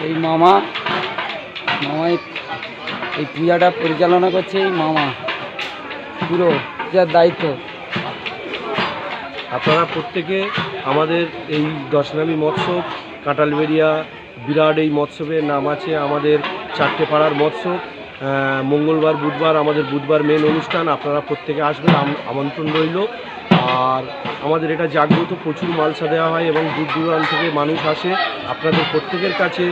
এই মামা মামাই এই পূজাটা পরিচালনা করছে এই মামা। পুরো পূজার দায়িত্ব। আপনারা প্রত্যেকে আমাদের এই দশনামী মৎসব কাঁঠালবেড়িয়া বিরাট এই মৎসবের নাম আছে আমাদের চারটে পাড়ার মৎসব। আহ, মঙ্গলবার বুধবার আমাদের বুধবার মেন অনুষ্ঠান। আপনারা প্রত্যেকে আসবেন আম- আমন্ত্রণ রইল। আর আমাদের এটা জাগ্রত প্রচুর মালসা দেওয়া হয় এবং দূর দূরান্ত থেকে মানুষ আসে। আপনাদের প্রত্যেকের কাছে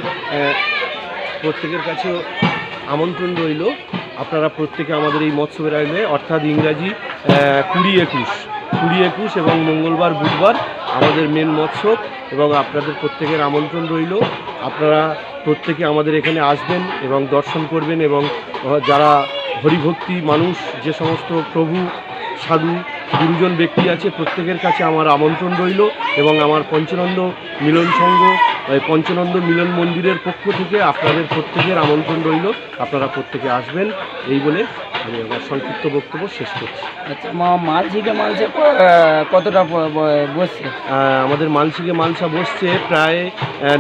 প্রত্যেকের কাছে আমন্ত্রণ রইল। আপনারা প্রত্যেকে আমাদের এই মৎসবের আয়োজনে, অর্থাৎ ইংরাজি কুড়ি একুশ কুড়ি একুশ এবং মঙ্গলবার, বুধবার আমাদের মেন মৎসব এবং আপনাদের প্রত্যেকের আমন্ত্রণ রইল। আপনারা প্রত্যেকে আমাদের এখানে আসবেন এবং দর্শন করবেন এবং যারা হরিভক্তি মানুষ, যে সমস্ত প্রভু, সাধু গুরুজন ব্যক্তি আছে প্রত্যেকের কাছে আমার আমন্ত্রণ রইল এবং আমার পঞ্চনন্দ মিলন সংঘ পঞ্চনন্দ মিলন মন্দিরের পক্ষ থেকে আপনাদের প্রত্যেকের আমন্ত্রণ রইল। আপনারা প্রত্যেকে আসবেন এই বলে আমি আমার সংক্ষিপ্ত বক্তব্য শেষ করছি। আচ্ছা মা মালঝিকে মালছে কতটা বসছে? আমাদের মানসিকে মালসা বসছে প্রায়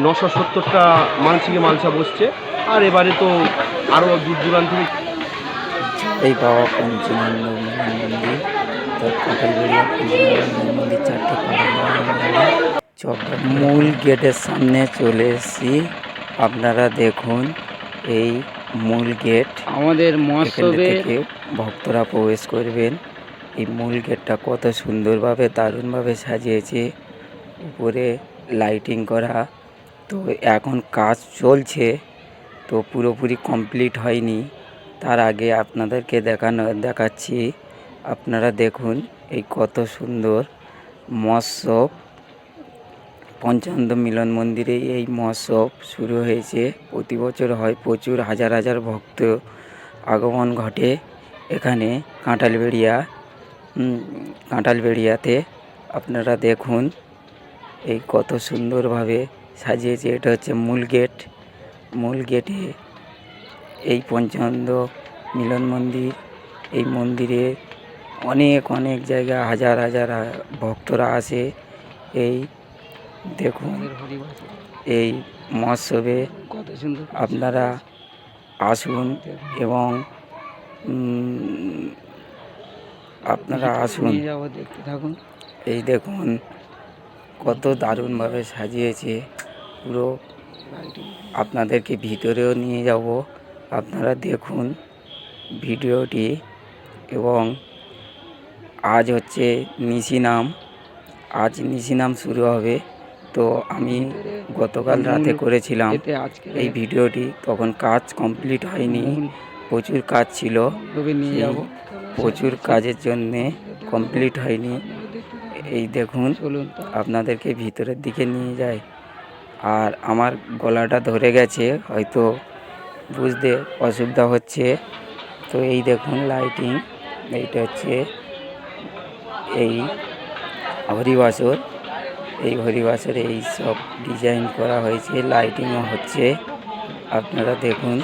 নশো সত্তরটা মানসিকে মালসা বসছে। আর এবারে তো আরও দূর দূরান্ত থেকে এই বাবা পঞ্চনন্দ মিলন মন্দির। কাঁঠালবেড়িয়া চারটে মূল গেটের সামনে চলে এসেছি। আপনারা দেখুন এই মূল গেট। আমাদের থেকে ভক্তরা প্রবেশ করবেন। এই মূল গেটটা কত সুন্দরভাবে দারুণভাবে সাজিয়েছে। উপরে লাইটিং করা। তো এখন কাজ চলছে। তো পুরোপুরি কমপ্লিট হয়নি। তার আগে আপনাদেরকে দেখানো দেখাচ্ছি। আপনারা দেখুন এই কত সুন্দর মৎসব পঞ্চানন্দ মিলন মন্দিরে এই মহোৎসব শুরু হয়েছে। প্রতি বছর হয় প্রচুর হাজার হাজার ভক্ত আগমন ঘটে এখানে কাঁঠালবেড়িয়া কাঁঠালবেড়িয়াতে। আপনারা দেখুন এই কত সুন্দরভাবে সাজিয়েছে। এটা হচ্ছে মূল গেট। মূল গেটে এই পঞ্চানন্দ মিলন মন্দির, এই মন্দিরে অনেক অনেক জায়গা, হাজার হাজার ভক্তরা আসে। এই দেখুন, এই মহোৎসবে কত সুন্দর আপনারা আসুন এবং আপনারা আসুন। দেখতে থাকুন এই দেখুন, কত দারুণভাবে সাজিয়েছে। পুরো আপনাদেরকে ভিতরেও নিয়ে যাব। আপনারা দেখুন ভিডিওটি এবং আজ হচ্ছে নিশিনাম আজ নিশিনাম শুরু হবে। তো আমি গতকাল রাতে করেছিলাম এই ভিডিওটি। তখন কাজ কমপ্লিট হয়নি। প্রচুর কাজ ছিল। প্রচুর কাজের জন্যে কমপ্লিট হয়নি। এই দেখুন। আপনাদেরকে ভিতরের দিকে নিয়ে যায় আর আমার গলাটা ধরে গেছে হয়তো বুঝতে অসুবিধা হচ্ছে। তো এই দেখুন লাইটিং এইটা হচ্ছে এই হরিবাসর এই হরিবাসর এই সব ডিজাইন করা হয়েছে লাইটিংও হচ্ছে। আপনারা দেখুন,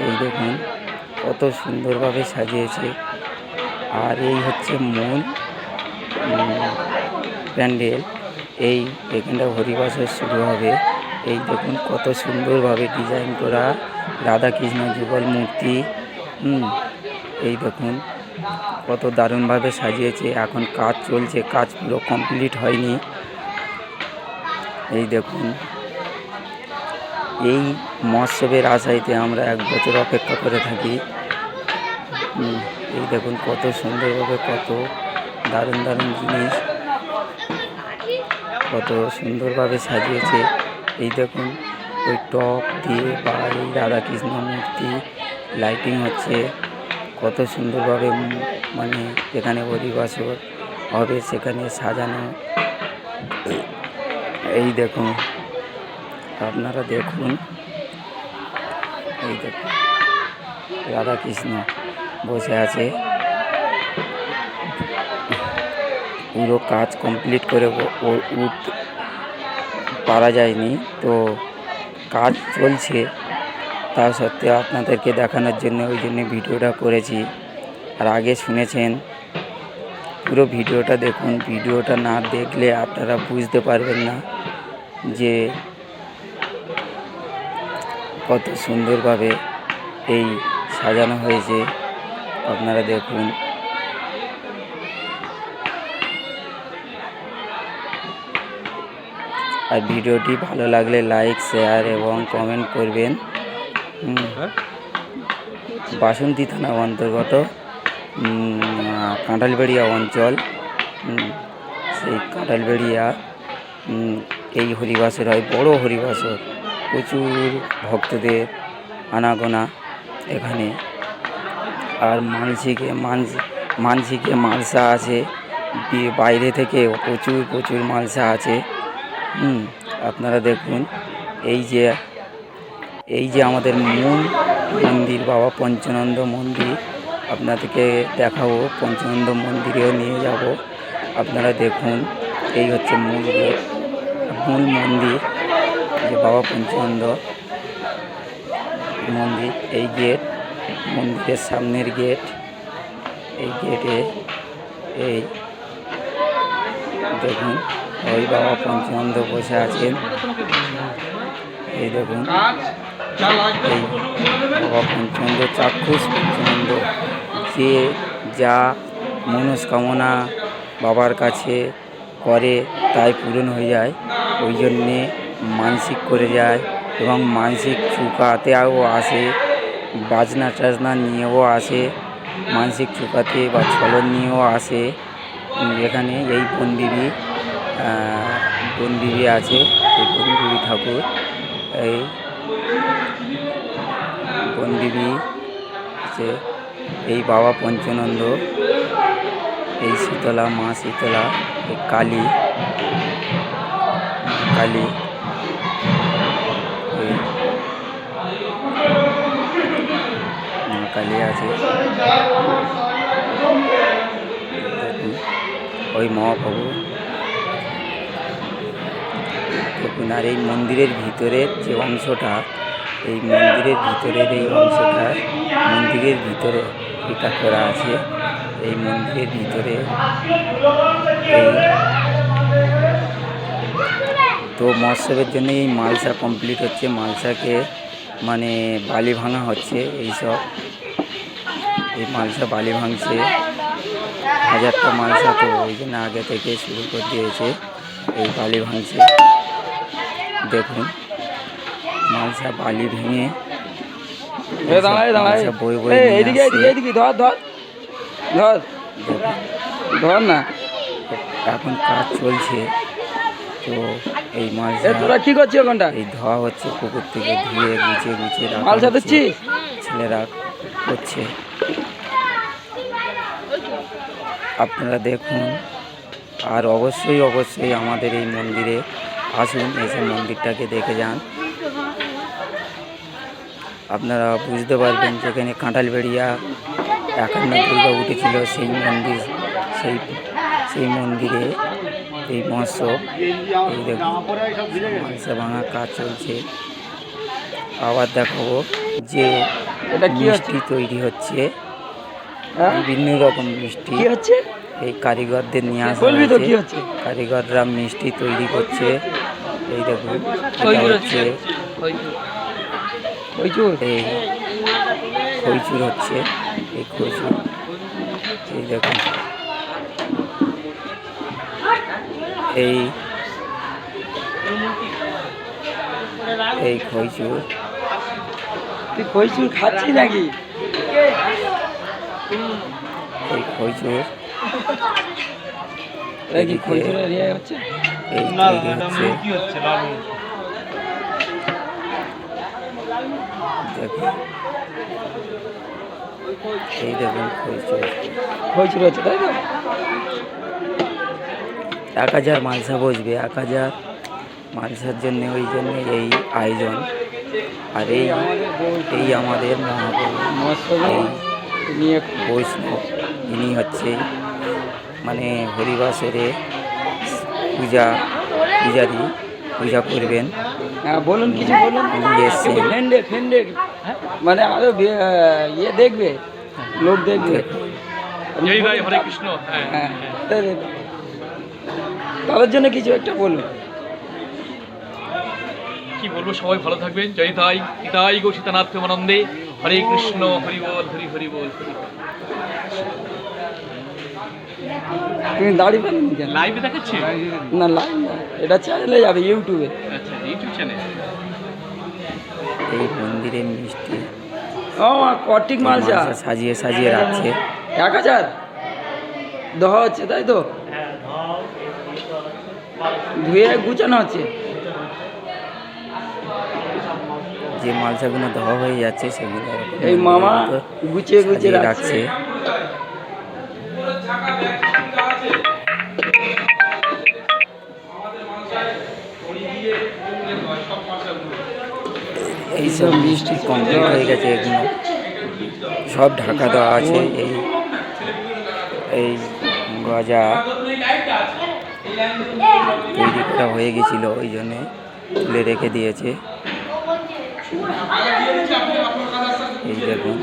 এই দেখুন কত সুন্দরভাবে সাজিয়েছে। আর এই হচ্ছে মূল প্যান্ডেল। এই এখানটা হরিবাসর শুরু হবে। এই দেখুন কত সুন্দরভাবে ডিজাইন করা। রাধাকৃষ্ণ যুগল মূর্তি। হুম, এই দেখুন। কত দারুণভাবে সাজিয়েছে, এখন কাজ চলছে, কাজ পুরো কমপ্লিট হয়নি। এই দেখুন, এই মহোৎসবের আশাইতে আমরা এক বছর অপেক্ষা করে থাকি। এই দেখুন কত সুন্দরভাবে কত দারুণ দারুণ জিনিস, কত সুন্দরভাবে সাজিয়েছে। এই দেখুন, ওই টপ দিয়ে বা এই রাধাকৃষ্ণ মূর্তি লাইটিং হচ্ছে। কত সুন্দরভাবে মানে যেখানে অধিবাসর হবে সেখানে সাজানো। এই দেখুন, আপনারা দেখুন। এই দেখুন, রাধাকৃষ্ণ বসে আছে। পুরো কাজ কমপ্লিট করে উঠ, পারা যায়নি। তো কাজ চলছে। তা সত্ত্বেও আপনাদেরকে দেখানোর জন্য ওই জন্য ভিডিওটা করেছি। আর আগে শুনেছেন, পুরো ভিডিওটা দেখুন। ভিডিওটা না দেখলে আপনারা বুঝতে পারবেন না যে কত সুন্দরভাবে এই সাজানো হয়েছে। আপনারা দেখুন। আর ভিডিওটি ভালো লাগলে লাইক, শেয়ার এবং কমেন্ট করবেন। বাসন্তী থানা অন্তর্গত কাঁঠালবেড়িয়া অঞ্চল সেই কাঁঠালবেড়িয়া এই হরিবাসর হয় বড় হরিবাসর। প্রচুর ভক্তদের আনাগোনা এখানে। আর মানসিকে মানস মানসিকে মালসা আছে বাইরে থেকে প্রচুর প্রচুর মালসা আছে। আপনারা দেখুন এই যে এই যে আমাদের মূল মন্দির, বাবা পঞ্চানন্দ মন্দির, আপনাদেরকে দেখাবো। পঞ্চানন্দ মন্দিরেও নিয়ে যাব। আপনারা দেখুন, এই হচ্ছে মূল মূল মন্দির, যে বাবা পঞ্চানন্দ মন্দির। এই গেট, মন্দিরের সামনের গেট, এই গেটে এই দেখুন, ওই বাবা পঞ্চানন্দ বসে আছেন। এই দেখুন এই বাবা পঞ্চানন্দ চাক্ষুষ পঞ্চানন্দ যে যা মনস্কামনা বাবার কাছে করে তাই পূরণ হয়ে যায়। ওই জন্যে মানসিক করে যায় এবং মানসিক চুকাতেও আসে, বাজনা টাজনা নিয়েও আসে, মানসিক চুকাতে বা ছলন নিয়েও আসে। এখানে এই বনবিবি বনবিবি আছে, এই বনবিবি ঠাকুর, এই বনবিবি আছে এই বাবা পঞ্চানন্দ, এই শীতলা, মা শীতলা, এই কালী কালী মা কালী আছে। ওই মহাপ্রভু। দেখুন আর এই মন্দিরের ভিতরের যে অংশটা এই মন্দিরের ভিতরের এই অংশটা, মন্দিরের ভিতরে এটা করা আছে। এই মন্দিরের ভিতরে তো মহোৎসবের জন্য এই মালসা কমপ্লিট হচ্ছে। মালসাকে মানে বালি ভাঙা হচ্ছে এইসব। এই মালসা বালি ভাঙছে। হাজারটা মালসা তো ওই জন্য আগে থেকে শুরু করে দিয়েছে। এই বালি ভাঙছে। দেখুন। মালসা বালি ভেঙে এ দাঁড়া এ দাঁড়া মালসা বয়ে বয়ে এই নিয়ে এদিকে এদিকে এদিকে ধর ধর ধর ধর না। এখন কাজ চলছে তো এই মালসা তোরা কি করছিস ওখানটা? এই ধোয়া হচ্ছে পুকুর থেকে ধুয়ে গুছিয়ে গুছিয়ে মালসা হচ্ছে। ছেলেরা করছে। আপনারা দেখুন আর অবশ্যই অবশ্যই আমাদের এই মন্দিরে আসুন এসে মন্দিরটাকে দেখে যান। আপনারা বুঝতে পারবেন যেখানে কাঁঠালবেড়িয়া একান্ন দুর্গা উঠেছিল সেই মন্দির সেই সেই মন্দিরে এই মহোৎসব। এই দেখুন ভাঙা কাজ চলছে। আবার দেখাবো যে এটা মিষ্টি তৈরি হচ্ছে। হ্যাঁ? বিভিন্ন রকম মিষ্টি। হচ্ছে? এই কারিগরদের নিয়ে আসা হয়েছে। হচ্ছে? কারিগররা মিষ্টি তৈরি করছে। এই দেখুন এটা খইচুর হচ্ছে এই খইচুর হচ্ছে এই খইচুর এই দেখুন। এই এই খইচুর তুই কইচুর খাচ্ছিস নাকি? এই খইচুর কইচুরের ইয়ে হচ্ছে? এই হচ্ছে। এই দেখুন কইচুর তাই হাজার মালসা বসবে এক হাজার মালসার জন্য ওই জন্য এই আয়োজন। আর এই এই আমাদের বৈষ্ণব ইনি হচ্ছে মানে হরিবাসরে পূজা পূজারি পূজা করবেন। হ্যাঁ বলুন কিছু বলুন। মানে বে- ইয়ে দেখবে লোক দেখবে। হরে কৃষ্ণ। হ্যাঁ হ্যাঁ তাই দেখবে। তাদের জন্য কিছু একটা বলুন কি বলব সবাই ভালো থাকবেন। জয় তাই পিতাই গো সীতানাথ প্রেমানন্দে। হরে কৃষ্ণ হরি বল হরি হরি বল তুমি দাঁড়িয়ে পেলেন কেন? লাইভে দেখাচ্ছে? না লাইভ না। এটা চ্যানেলে যাবে ইউটিউবে আচ্ছা ইউটিউব চ্যানেল এই মন্দিরে মিষ্টি। ও কটিক মালসা সাজিয়ে সাজিয়ে রাখছে। এক হাজার? দেওয়া হচ্ছে তাই তো? ধুয়ে গুছানো হচ্ছে। যে মালসাগুলো দেওয়া হয়ে যাচ্ছে সেগুলো এই মামা গুছিয়ে গুছিয়ে রাখছে। এইসব মিষ্টি কমপ্লিট হয়ে গেছে এগুলো সব ঢাকা দেওয়া আছে, এই এই গজা তৈরি হয়ে গেছিল, ওই জন্যে তুলে রেখে দিয়েছে। এই দেখুন।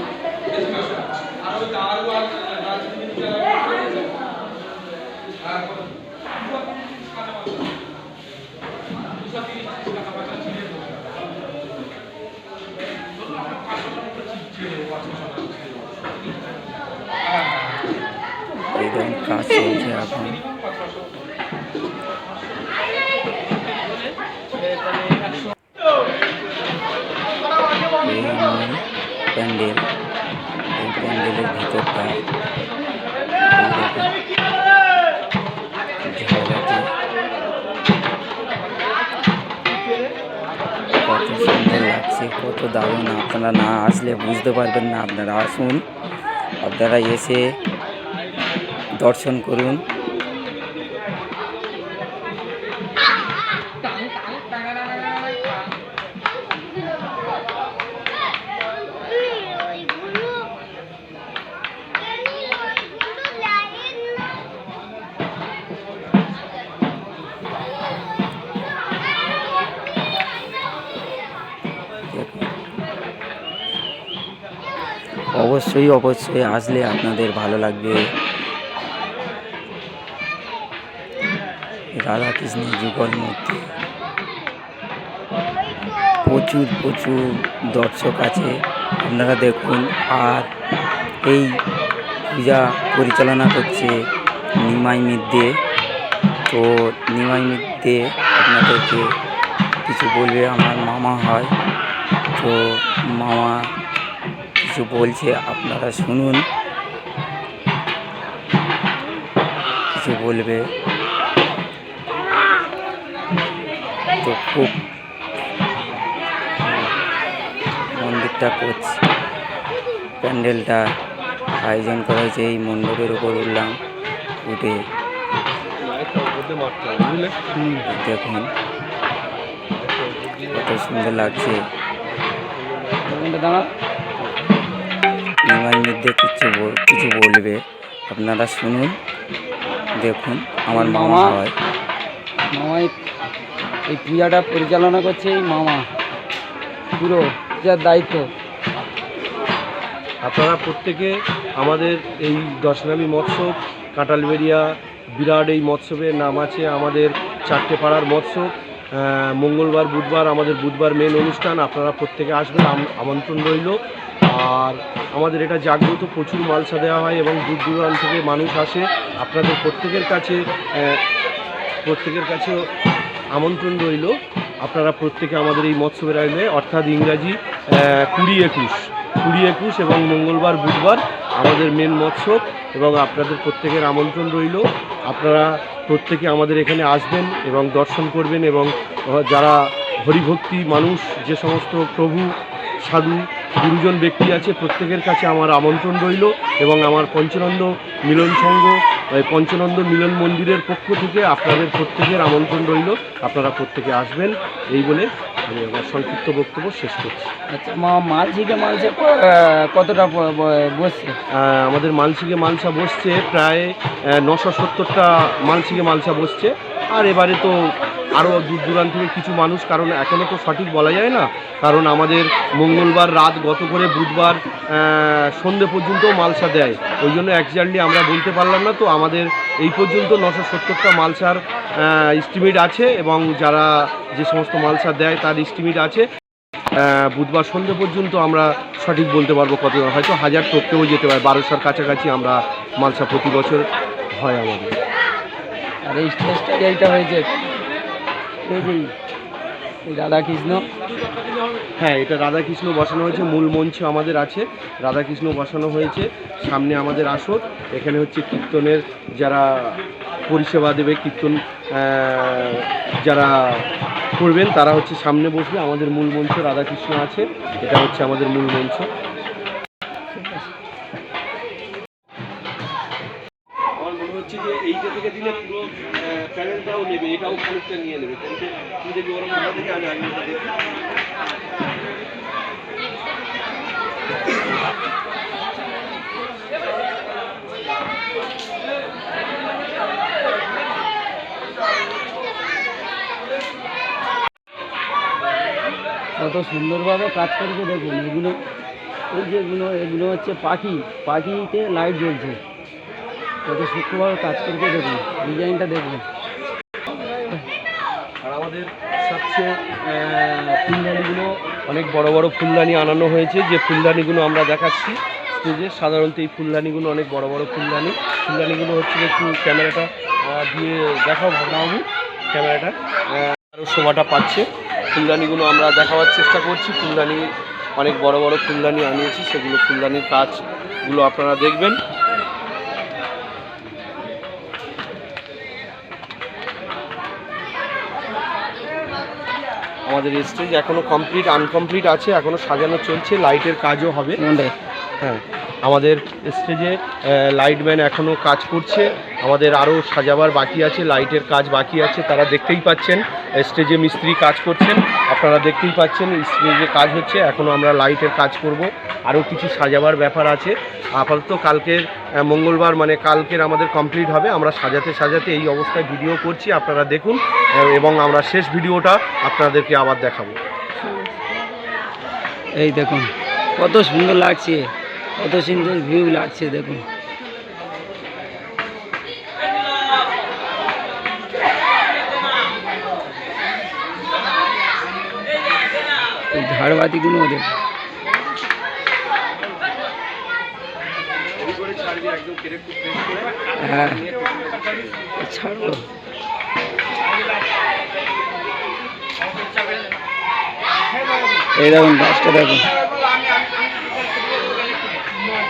এই দেখুন কাজ চলছে এখন এই মূল প্যান্ডেল এই প্যান্ডেলের ভিতরটা এই দেখুন ঝাড়বাতি কত সুন্দর লাগছে কত দারুণ আপনারা না আসলে বুঝতে পারবেন না আপনারা আসুন আপনারা এসে দর্শন করুন। অবশ্যই অবশ্যই আসলে আপনাদের ভালো লাগবে। রাধাকৃষ্ণের যুগল মূর্তি। প্রচুর প্রচুর দর্শক আছে। আপনারা দেখুন, আর এই পূজা পরিচালনা করছে নিমাই মিদ্দে তো নিমাই মিদ্দে আপনাদেরকে কিছু বলবে, আমার মামা হয়। তো মামা কিছু বলছে, আপনারা শুনুন। কিছু বলবে। তো খুব মন্দিরটা করছে। প্যান্ডেলটা আয়োজন করা হয়েছে, এই মণ্ডপের উপর উঠলাম, উঠে দেখুন, কত সুন্দর লাগছে। নিমাই মধ্যে কিছু কিছু বলবে। আপনারা শুনুন, দেখুন, আমার মামা। হয়। মামাই এই পূজাটা পরিচালনা করছে এই মামা। পুরো যার দায়িত্ব। আপনারা প্রত্যেকে আমাদের এই দশনামী মৎস্য কাঁটালবেরিয়া বিরাট এই মৎসবের নাম আছে আমাদের চারটে পাড়ার মৎস্য মঙ্গলবার, বুধবার আমাদের বুধবার মেন অনুষ্ঠান। আপনারা প্রত্যেকে আসবেন, আম- আমন্ত্রণ রইল। আর আমাদের এটা জাগ্রত প্রচুর মালসা দেওয়া হয় এবং দূর দূরান্ত থেকে মানুষ আসে। আপনাদের প্রত্যেকের কাছে প্রত্যেকের কাছেও আমন্ত্রণ রইল। আপনারা প্রত্যেকে আমাদের এই মৎসবের আয়োজনে অর্থাৎ ইংরাজি কুড়ি একুশ কুড়ি একুশ এবং মঙ্গলবার, বুধবার আমাদের মেন মৎসব এবং আপনাদের প্রত্যেকের আমন্ত্রণ রইল। আপনারা প্রত্যেকে আমাদের এখানে আসবেন এবং দর্শন করবেন এবং যারা হরিভক্তি মানুষ, যে সমস্ত প্রভু, সাধু গুরুজন ব্যক্তি আছে প্রত্যেকের কাছে আমার আমন্ত্রণ রইল এবং আমার পঞ্চনন্দ মিলন সংঘ পঞ্চনন্দ মিলন মন্দিরের পক্ষ থেকে আপনাদের প্রত্যেকের আমন্ত্রণ রইল। আপনারা প্রত্যেকে আসবেন এই বলে আমি আমার সংক্ষিপ্ত বক্তব্য শেষ করছি। আচ্ছা মা মালঝিকে মালসা কতটা বসছে? আমাদের মানসিকে মালসা বসছে প্রায় নশো সত্তরটা মানসিকে মালসা বসছে। আর এবারে তো আরও দূর দূরান্ত থেকে কিছু মানুষ, কারণ এখনও তো সঠিক বলা যায় না। কারণ আমাদের মঙ্গলবার রাত গত করে বুধবার সন্ধে পর্যন্ত মালসা দেয়। ওই জন্য একজাক্টলি আমরা বলতে পারলাম না তো, আমাদের এই পর্যন্ত নশো সত্তরটা মালসার এস্টিমেট আছে এবং যারা যে সমস্ত মালসা দেয় তার ইস্টিমেট আছে। বুধবার সন্ধে পর্যন্ত আমরা সঠিক বলতে পারব কত, হয়তো হাজার টপকেও যেতে পারে। বারোশোর কাছাকাছি আমরা মালসা প্রতি বছর হয় আমাদের। আর এই স্টেজটা এইটা হয়েছে এই যে রাধাকৃষ্ণ। হ্যাঁ এটা রাধাকৃষ্ণ বসানো হয়েছে, মূল মঞ্চ আমাদের আছে। রাধাকৃষ্ণ বসানো হয়েছে, সামনে আমাদের আসর। এখানে হচ্ছে কীর্তনের যারা পরিষেবা দেবে, কীর্তন যারা করবেন, তারা হচ্ছে সামনে বসবে। আমাদের মূল মঞ্চ রাধাকৃষ্ণ আছে, এটা হচ্ছে আমাদের মূল মঞ্চ। এটাও খানিকটা নিয়ে নেবে, তুই দেখবি ওরা কোথা থেকে আমি আগে। কত সুন্দরভাবে কাজ করেছে দেখুন, এগুলো, এই যেগুলো এগুলো হচ্ছে পাখি, পাখিতে লাইট জ্বলছে। কত সূক্ষ্মভাবে কাজ করেছে দেখুন ডিজাইনটা আর আমাদের সবচেয়ে ফুলদানিগুলো, অনেক বড় বড় ফুলদানি আনানো হয়েছে। যে ফুলদানিগুলো আমরা দেখাচ্ছি স্টেজে সাধারণত এই ফুলদানিগুলো অনেক বড় বড় ফুলদানি। ফুলদানিগুলো হচ্ছে একটু ক্যামেরাটা দিয়ে দেখাও ভাবনাবাবু ক্যামেরাটা। আরও শোভাটা পাচ্ছে। ফুলদানিগুলো আমরা দেখাবার চেষ্টা করছি। ফুলদানি, অনেক বড় বড় ফুলদানি আনিয়েছি। সেগুলো ফুলদানির কাজগুলো আপনারা দেখবেন। আমাদের স্টেজ এখনও কমপ্লিট আনকমপ্লিট আছে এখনও সাজানো চলছে লাইটের কাজও হবে। হ্যাঁ। আমাদের স্টেজে লাইটম্যান এখনও কাজ করছে। আমাদের আরও সাজাবার বাকি আছে, লাইটের কাজ বাকি আছে, তারা দেখতেই পাচ্ছেন। স্টেজে মিস্ত্রি কাজ করছেন, আপনারা দেখতেই পাচ্ছেন, স্টেজে কাজ হচ্ছে এখনও আমরা লাইটের কাজ করব। আরও কিছু সাজাবার ব্যাপার আছে। আপাতত কালকের মঙ্গলবার মানে কালকের আমাদের কমপ্লিট হবে। আমরা সাজাতে সাজাতে এই অবস্থায় ভিডিও করছি, আপনারা দেখুন এবং আমরা শেষ ভিডিওটা আপনাদেরকে আবার দেখাবো। এই দেখুন, কত সুন্দর লাগছে। কত সুন্দর ভিউ লাগছে দেখুন। ঝাড়বাতিগুলো দেখুন হ্যাঁ ছাড়বো। এই দেখুন গাছটা দেখুন।